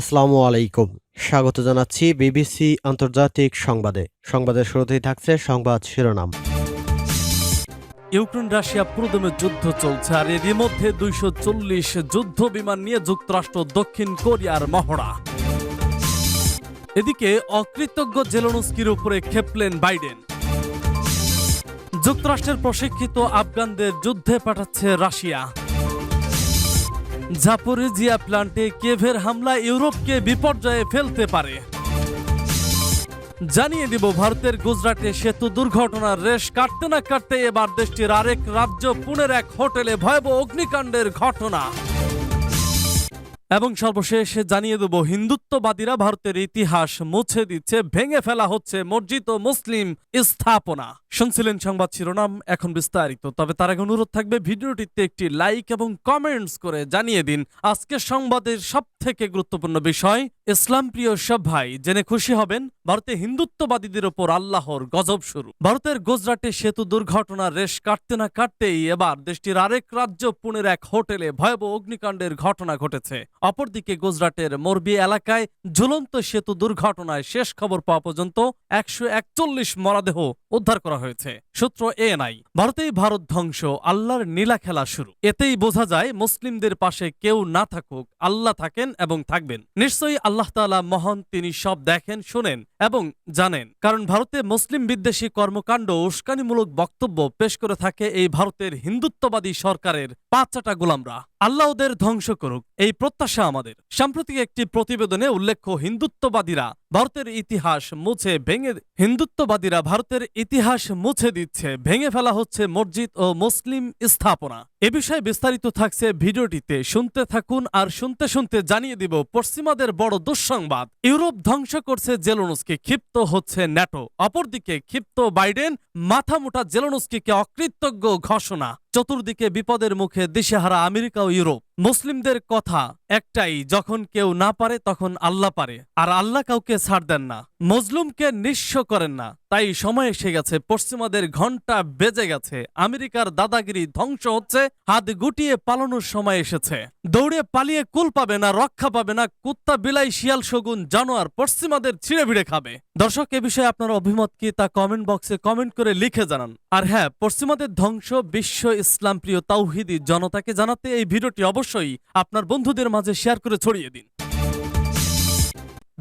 আসসালামু আলাইকুম। স্বাগত জানাচ্ছি বিবিসি আন্তর্জাতিক সংবাদে। সংবাদের শুরুতেই থাকছে সংবাদ শিরোনাম। ইউক্রেন রাশিয়া পুরোদমে যুদ্ধ চলছে আর এরই মধ্যে দুইশো চল্লিশ যুদ্ধ বিমান নিয়ে যুক্তরাষ্ট্র, দক্ষিণ কোরিয়ার মহড়া। এদিকে অকৃতজ্ঞ জেলনস্কির উপরে খেপলেন বাইডেন। যুক্তরাষ্ট্রের প্রশিক্ষিত আফগানদের যুদ্ধে পাঠাচ্ছে রাশিয়া। জাপোরিজিয়া প্ল্যান্টে কেভের হামলা ইউরোপকে বিপর্যয়ে ফেলতে পারে। জানিয়ে দিব, ভারতের গুজরাটে সেতু দুর্ঘটনার রেশ কাটতে না কাটতে এবার দেশটির আরেক রাজ্য পুনের এক হোটেলে ভয়াবহ অগ্নিকাণ্ডের ঘটনা। এবং সর্বশেষ জানিয়ে দেব, হিন্দুত্ববাদীরা ভারতের ইতিহাস মুছে দিচ্ছে, ভেঙে ফেলা হচ্ছে মসজিদ ও মুসলিম স্থাপনা। শুনছিলেন সংবাদ শিরোনাম, এখন বিস্তারিত। তবে তার আগে অনুরোধ থাকবে, ভিডিওটিতে একটি লাইক এবং কমেন্টস করে জানিয়ে দিন আজকের সংবাদের সব থেকে গুরুত্বপূর্ণ বিষয়, ইসলাম প্রিয় সব ভাই, জেনে খুশি হবেন, ভারতে হিন্দুত্ববাদীদের ওপর আল্লাহর গজব শুরু। ভারতের গুজরাটে সেতু দুর্ঘটনার রেশ কাটতে না কাটতেই এবার দেশটির আরেক রাজ্য পুনের এক হোটেলে ভয়াবহ অগ্নিকাণ্ডের ঘটনা ঘটেছে। অপরদিকে গুজরাটের মোরবি এলাকায় ঝুলন্ত সেতু দুর্ঘটনায় শেষ খবর পাওয়া পর্যন্ত একশো একচল্লিশ মরাদেহ উদ্ধার করা হয়েছে। সূত্র এএনআই, ভারতেই ভারত ধ্বংস, আল্লাহর নীলা খেলা শুরু। এতেই বোঝা যায়, মুসলিমদের পাশে কেউ না থাকুক, আল্লাহ থাকেন এবং থাকবেন। নিশ্চয়ই আল্লাহ তাআলা মহান, তিনি সব দেখেন, শোনেন এবং জানেন। কারণ ভারতে মুসলিম বিদ্বেষী কর্মকাণ্ড উস্কানিমূলক বক্তব্য পেশ করে থাকে এই ভারতের হিন্দুত্ববাদী সরকারের পাঁচটা গোলামরা। আল্লাহ ওদের ধ্বংস করুক, এই প্রত্যাশা আমাদের। সাম্প্রতিক একটি প্রতিবেদনে উল্লেখ্য হিন্দুত্ববাদীরা ভারতের ইতিহাস মুছে ভেঙে, হিন্দুত্ববাদীরা ভারতের ইতিহাস মুছে দিচ্ছে, ভেঙে ফেলা হচ্ছে মসজিদ ও মুসলিম স্থাপনা। এ বিষয়ে বিস্তারিত থাকছে ভিডিওটিতে। শুনতে থাকুন আর শুনতে শুনতে জানিয়ে দিব, পশ্চিমাদের বড় দুঃসংবাদ। ইউরোপ ধ্বংস করছে জেলোনস্কি, ক্ষিপ্ত হচ্ছে ন্যাটো। অপরদিকে ক্ষিপ্ত বাইডেন মাথা মোটা জেলোনস্কিকে অকৃতজ্ঞ ঘোষণা। চতুর্দিকে বিপদের মুখে দিশেহারা আমেরিকা ও ইউরোপ। মুসলিমদের কথা একটাই, যখন কেউ না পারে তখন আল্লাহ পারে। আর আল্লাহ কাউকে ছাড় দেন না। মজলুমকে নিঃস্ব করেন না। তাই সময় এসে গেছে, পশ্চিমাদের ঘণ্টা বেজে গেছে। আমেরিকার দাদাগিরি ধ্বংস হচ্ছে হাত গুটিয়ে পালানোর সময় এসেছে। দৌড়ে পালিয়ে কুল পাবে না, রক্ষা পাবে না, কুত্তা, বিলাই, শিয়াল, শগুন, জানোয়ার, পশ্চিমাদের ছিঁড়ে ভিড়ে খাবে। দর্শক, এ বিষয়ে আপনার অভিমত কি তা কমেন্ট বক্সে কমেন্ট করে লিখে জানান। আর হ্যাঁ পশ্চিমাদের ধ্বংস বিশ্ব ইসলাম প্রিয় তাওহিদি জনতাকে জানাতে এই ভিডিওটি অবশ্যই আপনার বন্ধুদের মাঝে শেয়ার করে ছড়িয়ে দিন।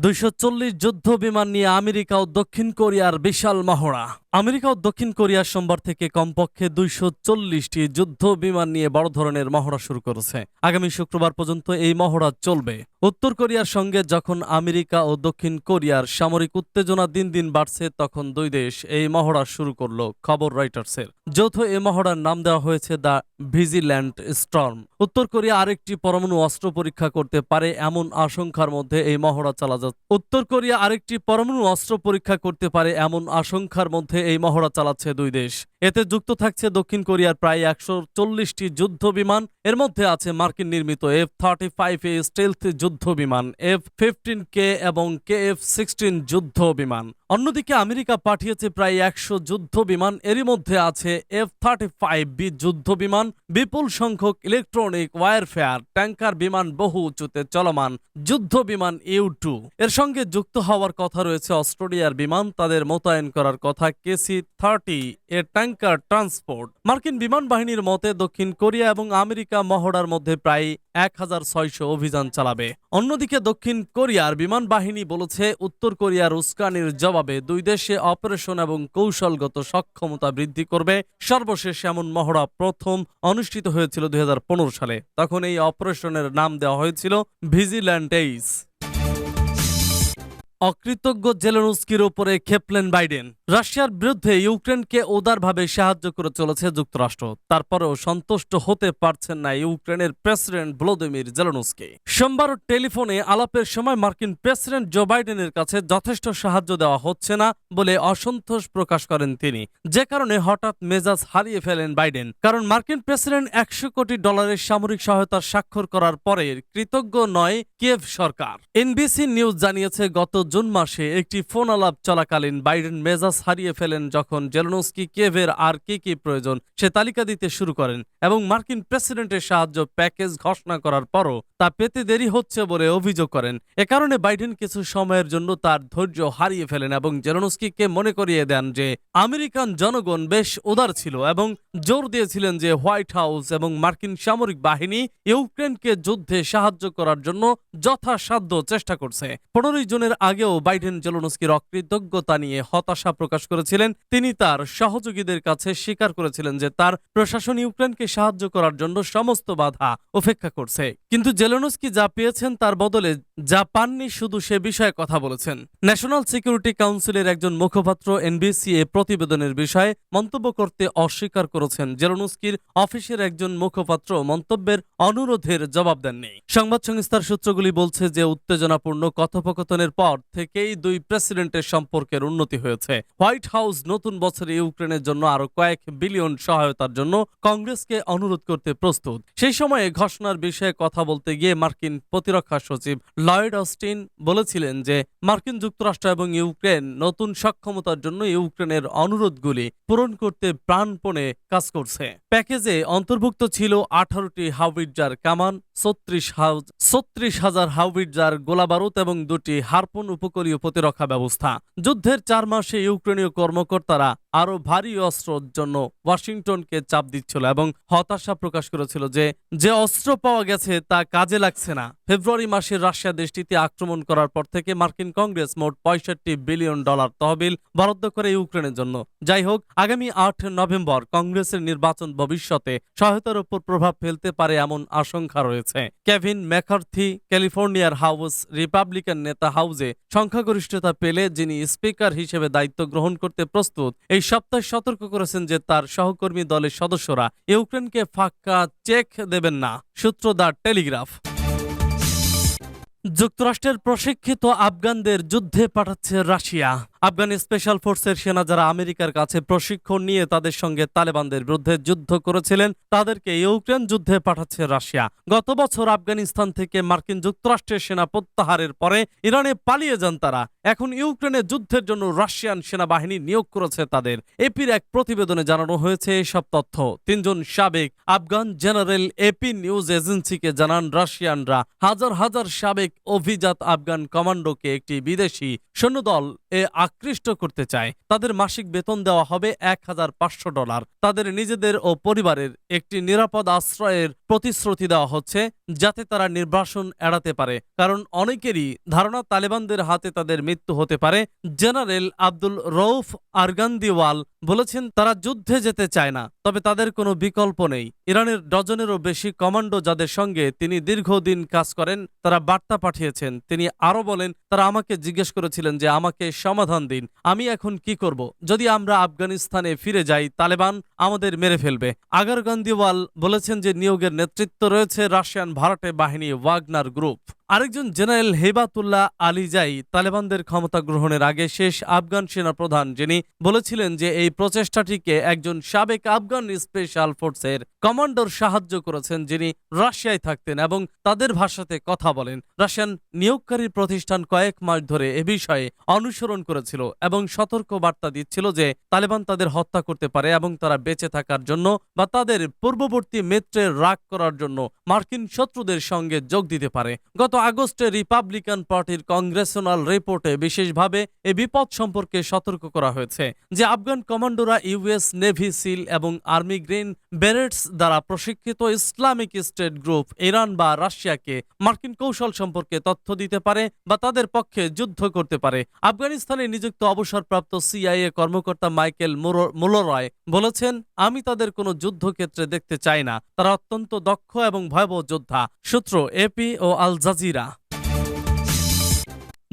দুইশো চল্লিশ যুদ্ধ বিমান নিয়ে আমেরিকা ও দক্ষিণ কোরিয়ার বিশাল মহড়া। আমেরিকা ও দক্ষিণ কোরিয়ার সোমবার থেকে কমপক্ষে দুইশো চল্লিশটি যুদ্ধ বিমান নিয়ে বড় ধরনের মহড়া শুরু করেছে। আগামী শুক্রবার পর্যন্ত এই মহড়া চলবে। উত্তর কোরিয়ার সঙ্গে যখন আমেরিকা ও দক্ষিণ কোরিয়ার সামরিক উত্তেজনা দিন দিন বাড়ছে, তখন দুই দেশ এই মহড়া শুরু করল, খবর রয়টার্সের। যৌথ এই মহড়ার নাম দেওয়া হয়েছে দ্য ভিজিল্যান্ড স্টর্ম। উত্তর কোরিয়া আরেকটি পরমাণু অস্ত্র পরীক্ষা করতে পারে এমন আশঙ্কার মধ্যে এই মহড়া চালা যাচ্ছে। উত্তর কোরিয়া আরেকটি পরমাণু অস্ত্র পরীক্ষা করতে পারে এমন আশঙ্কার মধ্যে এই মহড়া চালাচ্ছে দুই দেশ। এতে যুক্ত থাকছে দক্ষিণ কোরিয়ার প্রায় একশো চল্লিশটি যুদ্ধ বিমান এর মধ্যে আছে মার্কিন নির্মিত F thirty five A stealth যুদ্ধ বিমান এফ ফিফটিন কে এবং কে এফ সিক্সটিন যুদ্ধ বিমান অন্যদিকে আমেরিকা পাঠিয়েছে প্রায় একশো যুদ্ধ বিমান এরই মধ্যে আছে এফ থার্টি ফাইভ বি যুদ্ধ বিমান বিপুল সংখ্যক ইলেকট্রনিক ওয়ারফেয়ার, ট্যাঙ্কার বিমান, বহু উঁচুতে চলমান যুদ্ধ বিমান ইউ টু। এর সঙ্গে যুক্ত হওয়ার কথা রয়েছে অস্ট্রেলিয়ার বিমান, তাদের মোতায়েন করার কথা KC thirty A tanker transport. মার্কিন বিমান বাহিনীর মতে দক্ষিণ কোরিয়া এবং আমেরিকা মহড়ার মধ্যে প্রায় এক হাজার ছয়শো অভিযান চালাবে। অন্যদিকে দক্ষিণ কোরিয়ার বিমান বাহিনী বলেছে, উত্তর কোরিয়ার উস্কানির জবাবে দুই দেশে অপারেশন এবং কৌশলগত সক্ষমতা বৃদ্ধি করবে। সর্বশেষ এমন মহড়া প্রথম অনুষ্ঠিত হয়েছিল দুই হাজার পনেরো সালে। তখন এই অপারেশনের নাম দেওয়া হয়েছিল ভিজিল্যান্ড এইস। অকৃতজ্ঞ জেলেনস্কির ওপরে খেপলেন বাইডেন। রাশিয়ার বিরুদ্ধে ইউক্রেনকে উদারভাবে সাহায্য করে চলেছে যুক্তরাষ্ট্র। তারপরেও সন্তুষ্ট হতে পারছেন না ইউক্রেনের প্রেসিডেন্ট ভ্লোদিমির জেলেনস্কি। সোমবার টেলিফোনে আলাপের সময় মার্কিন প্রেসিডেন্ট জো বাইডেনের কাছে যথেষ্ট সাহায্য দেওয়া হচ্ছে না বলে অসন্তোষ প্রকাশ করেন তিনি। যে কারণে হঠাৎ মেজাজ হারিয়ে ফেলেন বাইডেন। কারণ মার্কিন প্রেসিডেন্ট একশো কোটি ডলারের সামরিক সহায়তা স্বাক্ষর করার পরে কৃতজ্ঞ নয় কিয়েভ সরকার। এনবিসি নিউজ জানিয়েছে, গত জুন মাসে একটি ফোন আলাপ চলাকালীন বাইডেন মেজাজ হারিয়ে ফেলেন যখন জেলনস্কি কেভের আর কি কি প্রয়োজন সে তালিকা দিতে শুরু করেন এবং মার্কিন প্রেসিডেন্টের সাহায্য প্যাকেজ ঘোষণা করার পরও তা পেতে দেরি হচ্ছে বলে অভিযোগ করেন। এ কারণে বাইডেন কিছু সময়ের জন্য তার ধৈর্য হারিয়ে ফেলেন এবং জেলনস্কিকে মনে করিয়ে দেন যে আমেরিকান জনগণ বেশ উদার ছিল এবং জোর দিয়েছিলেন যে হোয়াইট হাউস এবং মার্কিন সামরিক বাহিনী ইউক্রেনকে যুদ্ধে সাহায্য করার জন্য যথাসাধ্য চেষ্টা করছে। পনেরোই জুনের আগেও বাইডেন জেলনস্কির অকৃতজ্ঞতা নিয়ে হতাশা প্রকাশ করেছিলেন। তিনি তার সহযোগীদের কাছে স্বীকার করেছিলেন যে তার প্রশাসন ইউক্রেনকে সাহায্য করার জন্য সমস্ত বাধা উপেক্ষা করছে। কিন্তু জেলনস্কি যা পেয়েছেন তার বদলে যা পাননি শুধু সে বিষয়ে কথা বলেছেন। ন্যাশনাল সিকিউরিটি কাউন্সিলের একজন মুখপাত্র এনবিসি এ প্রতিবেদনের বিষয়ে মন্তব্য করতে অস্বীকার করেছেন জেলনস্কির অফিসের একজন মুখপাত্র। মন্তব্যের অনুরোধের জবাব দেননি। সংবাদ সংস্থার সূত্রগুলি বলছে যে, উত্তেজনাপূর্ণ কথোপকথনের পর থেকেই দুই প্রেসিডেন্টের সম্পর্কের উন্নতি হয়েছে। হোয়াইট হাউস নতুন বছরে ইউক্রেনের জন্য আরও কয়েক বিলিয়ন সহায়তার জন্য কংগ্রেসকে অনুরোধ করতে প্রস্তুত। সেই সময়ে ঘোষণার বিষয়ে কথা বলতে গিয়ে মার্কিন প্রতিরক্ষা সচিব লয়েড অস্টিন বলেছিলেন যে, মার্কিন যুক্তরাষ্ট্র এবং ইউক্রেন নতুন সক্ষমতার জন্য ইউক্রেনের অনুরোধগুলি পূরণ করতে প্রাণপণে কাজ করছে। প্যাকেজে অন্তর্ভুক্ত ছিল আঠারোটি হাউইটজার কামান ছত্রিশ হাউজ ছত্রিশ হাজার হাউইটজার গোলাবারুদ এবং দুটি হারপুন উপকূলীয় প্রতিরক্ষা ব্যবস্থা। যুদ্ধের চার মাসে ইউক্রেনীয় কর্মকর্তারা আরও ভারী অস্ত্রের জন্য ওয়াশিংটনকে চাপ দিচ্ছিল এবং হতাশা প্রকাশ করেছিল যে যে অস্ত্র পাওয়া গেছে তা কাজে লাগছে না। ফেব্রুয়ারি মাসে রাশিয়া দেশটিতে আক্রমণ করার পর থেকে মার্কিন কংগ্রেস মোট পঁয়ষট্টি বিলিয়ন ডলার তহবিল বরাদ্দ করে ইউক্রেনের জন্য। যাই হোক, আগামী আট নভেম্বর কংগ্রেসের নির্বাচন ভবিষ্যতে সহায়তার উপর প্রভাব ফেলতে পারে এমন আশঙ্কা রয়েছে। কেভিন ম্যাকার্থি, ক্যালিফোর্নিয়ার হাউস, রিপাবলিকান নেতা হাউজে সংখ্যাগরিষ্ঠতা পেলে যিনি স্পিকার হিসেবে দায়িত্ব গ্রহণ করতে প্রস্তুত, এই সপ্তাহে সতর্ক করেছেন যে তার সহকর্মী দলের সদস্যরা ইউক্রেনকে ফাঁকা চেক দেবেন না, সূত্র দ্য টেলিগ্রাফ। যুক্তরাষ্ট্রের প্রশিক্ষিত আফগানদের যুদ্ধে পাঠাচ্ছে রাশিয়া। আফগান স্পেশাল ফোর্সের সেনা যারা আমেরিকার কাছে প্রশিক্ষণ নিয়ে তাদের সঙ্গে তালেবানদের বিরুদ্ধে যুদ্ধ করেছিলেন, তাদেরকে ইউক্রেন যুদ্ধে পাঠাচ্ছে রাশিয়া। গত বছর আফগানিস্তান থেকে মার্কিন যুক্তরাষ্ট্রের সেনা প্রত্যাহারের পরে ইরানে পালিয়ে যান তারা। এখন ইউক্রেনে যুদ্ধের জন্য রাশিয়ান সেনাবাহিনী নিয়োগ করেছে তাদের। এপির এক প্রতিবেদনে জানানো হয়েছে এসব তথ্য। তিনজন সাবেক আফগান জেনারেল এপি নিউজ এজেন্সিকে জানান রাশিয়ানরা। হাজার হাজার সাবেক অভিজাত আফগান কমান্ডোকে একটি বিদেশি সৈন্যদল এ আকৃষ্ট করতে চায়। তাদের মাসিক বেতন দেওয়া হবে এক হাজার পাঁচশো ডলার। তাদের নিজেদের ও পরিবারের একটি নিরাপদ আশ্রয়ের প্রতিশ্রুতি দেওয়া হচ্ছে। যাতে তারা নির্বাসন এড়াতে পারে। কারণ অনেকেরই ধারণা, তালেবানদের হাতে তাদের মৃত্যু হতে পারে। জেনারেল আব্দুল রৌফ আরগান্দিওয়াল বলেছেন, তারা যুদ্ধে যেতে চায় না, তবে তাদের কোনো বিকল্প নেই। ইরানের ডজনেরও বেশি কমান্ডো যাদের সঙ্গে তিনি দীর্ঘদিন কাজ করেন, তারা বার্তা পাঠিয়েছেন। তিনি আরও বলেন, তারা আমাকে জিজ্ঞেস করেছিলেন যে আমাকে সমাধান দিন। আমি এখন কি করব? যদি আমরা আফগানিস্তানে ফিরে যাই, তালেবান আমাদের মেরে ফেলবে। আগার গান্ধীওয়াল বলেছেন যে নিয়োগের নেতৃত্ব রয়েছে রাশিয়ান ভাড়াটে বাহিনী ওয়াগনার গ্রুপ আরেকজন জেনারেল হেবাতুল্লাহ আলিজাই তালেবানদের ক্ষমতা গ্রহণের আগে শেষ আফগান সেনা প্রধান, যিনি বলেছিলেন যে এই প্রচেষ্টাটিকে একজন সাবেক আফগান স্পেশাল ফোর্সের কমান্ডার সাহায্য করেছেন, যিনি রাশিয়ায় থাকতেন এবং তাদের ভাষাতে কথা বলেন। রাশিয়ান নিয়োগকারী প্রতিষ্ঠান কয়েক মাস ধরে এ বিষয়ে অনুসরণ করেছিল এবং সতর্ক বার্তা দিচ্ছিল যে তালেবান তাদের হত্যা করতে পারে এবং তারা বেঁচে থাকার জন্য বা তাদের পূর্ববর্তী মিত্রের রাগ করার জন্য মার্কিন শত্রুদের সঙ্গে যোগ দিতে পারে। গত আগস্টে রিপাবলিকান পার্টির কংগ্রেশনাল রিপোর্টে বিশেষভাবে এ বিপদ সম্পর্কে সতর্ক করা হয়েছে যে আফগান কমান্ডোরা ইউএস নেভি সিল এবং আর্মি গ্রিন বেরেটস দ্বারা প্রশিক্ষিত ইসলামিক স্টেট গ্রুপ ইরান বা রাশিয়াকে মার্কিন কৌশল সম্পর্কে তথ্য দিতে পারে বা তাদের পক্ষে যুদ্ধ করতে পারে। আফগানিস্তানে নিযুক্ত অবসরপ্রাপ্ত সিআইএ কর্মকর্তা মাইকেল মুলোরয় বলেছেন, আমি তাদের কোনো যুদ্ধক্ষেত্রে দেখতে চাই না। তারা অত্যন্ত দক্ষ এবং ভয়াবহ যোদ্ধা। সূত্র এপি ও আল জাজিরা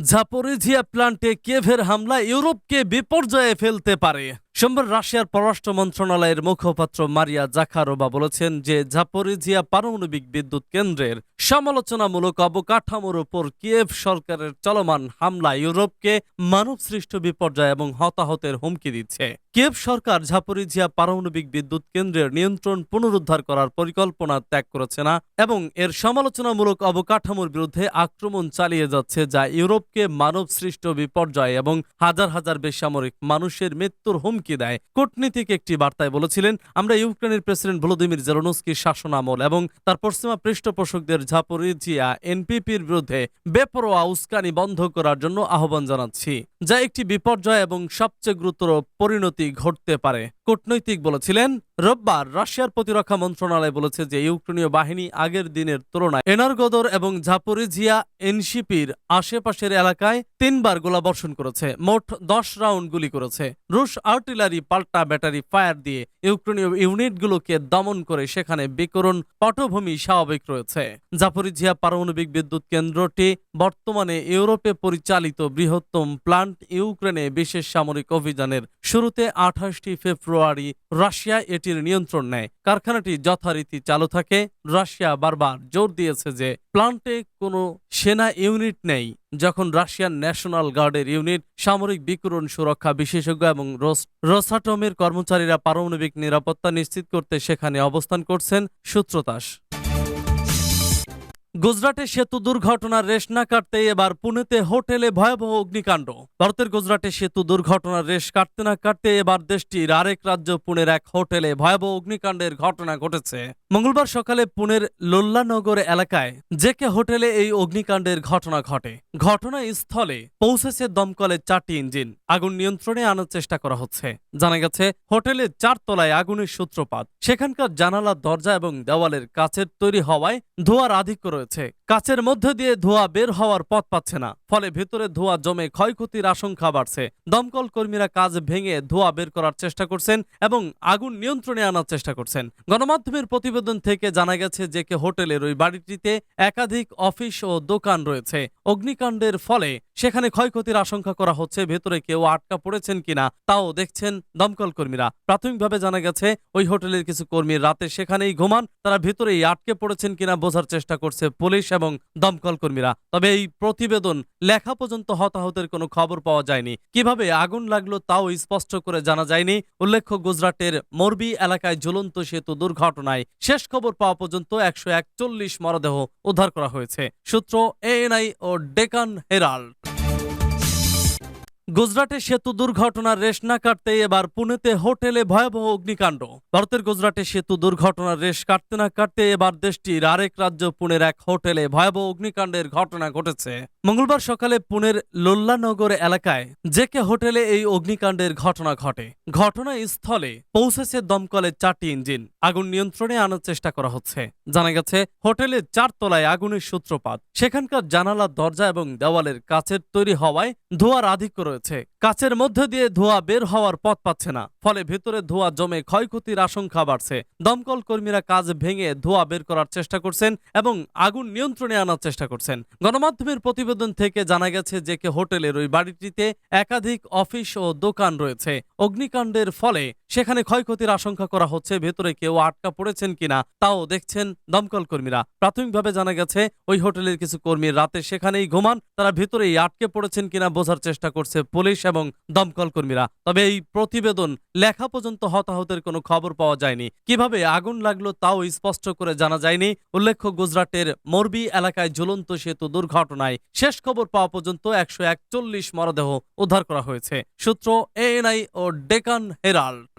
জাপোরিজিয়া প্লান্টে কেভের হামলা ইউরোপকে বিপর্যয়ে ফেলতে পারে। সোমবার রাশিয়ার পররাষ্ট্র মন্ত্রণালয়ের মুখপাত্র মারিয়া জাখারোবা বলেছেন যে জাপোরিজিয়া পারমাণবিক বিদ্যুৎ কেন্দ্রের সমালোচনামূলক অবকাঠামোর উপর কিয়েভ সরকারের চলমান হামলা ইউরোপকে মানবসৃষ্ট বিপর্যয় এবং হতাহতের হুমকি দিচ্ছে। কিয়েভ সরকার ঝাপরিজিয়া পারমাণবিক বিদ্যুৎ কেন্দ্রের নিয়ন্ত্রণ পুনরুদ্ধার করার পরিকল্পনা ত্যাগ করেছে না এবং এর সমালোচনামূলক অবকাঠামোর বিরুদ্ধে আক্রমণ চালিয়ে যাচ্ছে যা ইউরোপকে মানবসৃষ্ট বিপর্যয় এবং হাজার হাজার বেসামরিক মানুষের মৃত্যুর হুমকি দেয়। কূটনীতিক একটি বার্তায় বলেছিলেন, আমরা ইউক্রেনের প্রেসিডেন্ট ভলোদিমির জেরোনস্কির শাসনামল এবং তার পশ্চিমা পৃষ্ঠপোষকদের ঝাপোরিজিয়া এনপিপির বিরুদ্ধে বেপরোয়া উস্কানি বন্ধ করার জন্য আহ্বান জানাচ্ছি, যা একটি বিপর্যয় এবং সবচেয়ে গুরুতর পরিণতি ঘটতে পারে। কূটনৈতিক বলেছিলেন, রোববার রাশিয়ার প্রতিরক্ষা মন্ত্রণালয় বলেছে যে ইউক্রেনীয় বাহিনী আগের দিনের তুলনায় এনারগদর এবং ঝাপোরিজিয়া এনসিপির আশেপাশের এলাকায় তিনবার গোলাবর্ষণ করেছে, মোট দশ রাউন্ড গুলি করেছে। রুশ আর্টিলারি পাল্টা ব্যাটারি, ফায়ার দিয়ে ইউক্রেনীয় ইউনিটগুলোকে দমন করে সেখানে বিকরণ পটভূমি স্বাভাবিক রয়েছে। জাপোরিজিয়া পারমাণবিক বিদ্যুৎ কেন্দ্রটি বর্তমানে ইউরোপে পরিচালিত বৃহত্তম প্লান্ট ইউক্রেনে বিশেষ সামরিক অভিযানের শুরুতে আঠাশটি ফেব্রুয়ারি রাশিয়া এটির নিয়ন্ত্রণ নেয়। কারখানাটি যথারীতি চালু থাকে। রাশিয়া বারবার জোর দিয়েছে যে প্লান্টে কোনো সেনা ইউনিট নেই। যখন রাশিয়ান ন্যাশনাল গার্ডের ইউনিট সামরিক বিকিরণ সুরক্ষা বিশেষজ্ঞ এবং রোস- রোসাটমের কর্মচারীরা পারমাণবিক নিরাপত্তা নিশ্চিত করতে সেখানে অবস্থান করছেন সূত্রতাস। গুজরাটে সেতু দুর্ঘটনার রেশ না কাটতে এবার পুনেতে হোটেলে ভয়াবহ অগ্নিকাণ্ড। ভারতের গুজরাটে সেতু দুর্ঘটনার রেশ কাটতে না কাটতে এবার দেশটির আরেক রাজ্য পুনের এক হোটেলে ভয়াবহ অগ্নিকাণ্ডের ঘটনা ঘটেছে। মঙ্গলবার সকালে পুনের লোল্লানগর এলাকায় জেকে হোটেলে এই অগ্নিকাণ্ডের ঘটনা ঘটে। ঘটনাস্থলে পৌঁছেছে দমকলের চারটি ইঞ্জিন। আগুন নিয়ন্ত্রণে আনার চেষ্টা করা হচ্ছে। জানা গেছে হোটেলের চারতলায় আগুনের সূত্রপাত। সেখানকার জানালা দরজা এবং দেওয়ালের কাছের তৈরি হওয়ায় ধোঁয়ার আধিক্য রয়েছে। কাচের মধ্যে দিয়ে ধোঁয়া বের হওয়ার পথ পাচ্ছে না। ফলে ভেতরে ধোঁয়া জমে ক্ষয়ক্ষতির আশঙ্কা বাড়ছে। দমকল কর্মীরা কাজ ভেঙে ধোঁয়া বের করার চেষ্টা করছেন এবং আগুন নিয়ন্ত্রণে আনার চেষ্টা করছেন। গণমাধ্যমের প্রতিবেদন থেকে জানা গেছে যে কে হোটেলের ওই বাড়িটিতে একাধিক অফিস ও দোকান রয়েছে। অগ্নিকাণ্ডের ফলে সেখানে ক্ষয়ক্ষতির আশঙ্কা করা হচ্ছে, ভেতরে কেউ আটকা পড়েছেন কিনা তাও দেখছেন দমকল কর্মীরা। প্রাথমিকভাবে জানা গেছে, ওই হোটেলের কিছু কর্মী রাতে সেখানেই ঘুমান, তারা ভেতরেই আটকে পড়েছেন কিনা বোঝার চেষ্টা করছে পুলিশ এবং দমকল কর্মীরা। তবে এই প্রতিবেদন লেখা পর্যন্ত হতাহতের কোনো খবর পাওয়া যায়নি। কীভাবে আগুন লাগল তাও স্পষ্ট করে জানা যায়নি। উল্লেখ্য, গুজরাটের মোরবি এলাকায় ঝুলন্ত সেতু দুর্ঘটনায় শেষ খবর পাওয়া পর্যন্ত একশো একচল্লিশ মরদেহ উদ্ধার করা হয়েছে। সূত্র এএনআই ও ডেকান হেরাল্ড। গুজরাটে সেতু দুর্ঘটনার রেশ না কাটতে এবার পুনেতে হোটেলে ভয়াবহ অগ্নিকাণ্ড। ভারতের গুজরাটে সেতু দুর্ঘটনার রেশ কাটতে না কাটতে এবার দেশটির আরেক রাজ্য পুনের এক হোটেলে ভয়াবহ অগ্নিকাণ্ডের ঘটনা ঘটেছে। মঙ্গলবার সকালে পুনের লোল্লানগর এলাকায় জেকে হোটেলে এই অগ্নিকাণ্ডের ঘটনা ঘটে। ঘটনাস্থলে পৌঁছেছে দমকলের চারটি ইঞ্জিন। আগুন নিয়ন্ত্রণে আনার চেষ্টা করা হচ্ছে। জানা গেছে, হোটেলের চারতলায় আগুনের সূত্রপাত। সেখানকার জানালা দরজা এবং দেওয়ালের কাছের তৈরি হওয়ায় ধোয়ার আধিক্য রয়েছে। কাচের মধ্যে দিয়ে ধোঁয়া বের হওয়ার পথ পাচ্ছে না, ফলে ভেতরে ধোঁয়া জমে ক্ষয়ক্ষতির আশঙ্কা বাড়ছে। দমকল কর্মীরা কাজ ভেঙে ধোঁয়া বের করার চেষ্টা করছেন এবং আগুন নিয়ন্ত্রণে আনার চেষ্টা করছেন। গণমাধ্যমের প্রতিবেদন থেকে জানা গেছে যে কে হোটেলের ওই বাড়িটিতে একাধিক অফিস ও দোকান রয়েছে। অগ্নিকাণ্ডের ফলে সেখানে ক্ষয়ক্ষতির আশঙ্কা করা হচ্ছে, ভেতরে কেউ আটকা পড়েছেন কিনা তাও দেখছেন দমকল কর্মীরা। প্রাথমিকভাবে জানা গেছে, ওই হোটেলের কিছু কর্মী রাতে সেখানেই ঘুমান, তারা ভেতরেই আটকে পড়েছেন কিনা বোঝার চেষ্টা করছে পুলিশ এবং দমকল কর্মীরা। তবে এই প্রতিবেদন লেখা পর্যন্ত হতাহতের কোনো খবর পাওয়া যায়নি। কীভাবে আগুন লাগল তাও স্পষ্ট করে জানা যায়নি। উল্লেখ্য, গুজরাটের মরবি এলাকায় ঝুলন্ত সেতু দুর্ঘটনায় শেষ খবর পাওয়া পর্যন্ত একশো একচল্লিশ মরদেহ উদ্ধার করা হয়েছে। সূত্র এএনআই ও ডেকান হেরাল্ড।